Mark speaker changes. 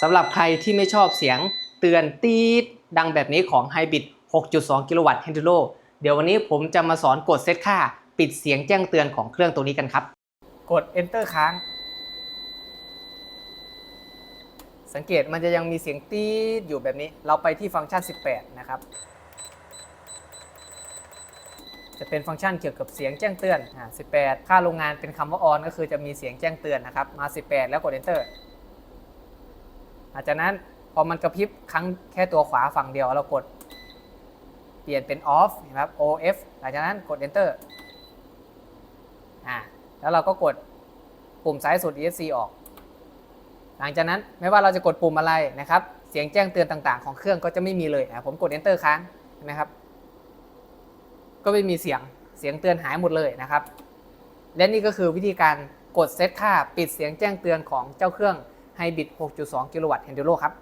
Speaker 1: สำหรับใครที่ไม่ชอบเสียงเตือนตีดดังแบบนี้ของ Hybrid 6.2 กิโลวัตต์ Henduro เดี๋ยววันนี้ผมจะมาสอนกดเซตค่า ปิดเสียงแจ้งเตือนของเครื่องตัวนี้กันครับ กด Enter ค้าง สังเกตมันจะยังมีเสียงตีดอยู่แบบนี้ เราไปที่ฟังก์ชัน 18 นะครับ จะเป็นฟังก์ชันเกี่ยวกับเสียงแจ้งเตือนอ่า18 ค่าโรงงานเป็นคำว่า on ก็คือจะมีเสียงแจ้งเตือนนะครับ มา 18 แล้วกด enter หลังจากนั้นพอมันกระพริบครั้งแค่ตัวขวาฝั่งเดียวเรากด เปลี่ยนเป็น off นะครับ off หลังจากนั้นกด enter อ่าแล้วเราก็กดปุ่มซ้ายสุด esc ออก หลังจากนั้นไม่ว่าเราจะกดปุ่มอะไรนะครับ เสียงแจ้งเตือนต่างๆ ของเครื่องก็จะไม่มีเลยอะผมกด enter ค้างเห็นไหมครับ ก็ไม่มีเสียงเสียงเตือนหายหมดเลยนะครับ และนี่ก็คือวิธีการกดเซตค่าปิดเสียงแจ้งเตือนของเจ้าเครื่อง ไฮบริด 6.2 กิโลวัตต์เฮนเดโลครับ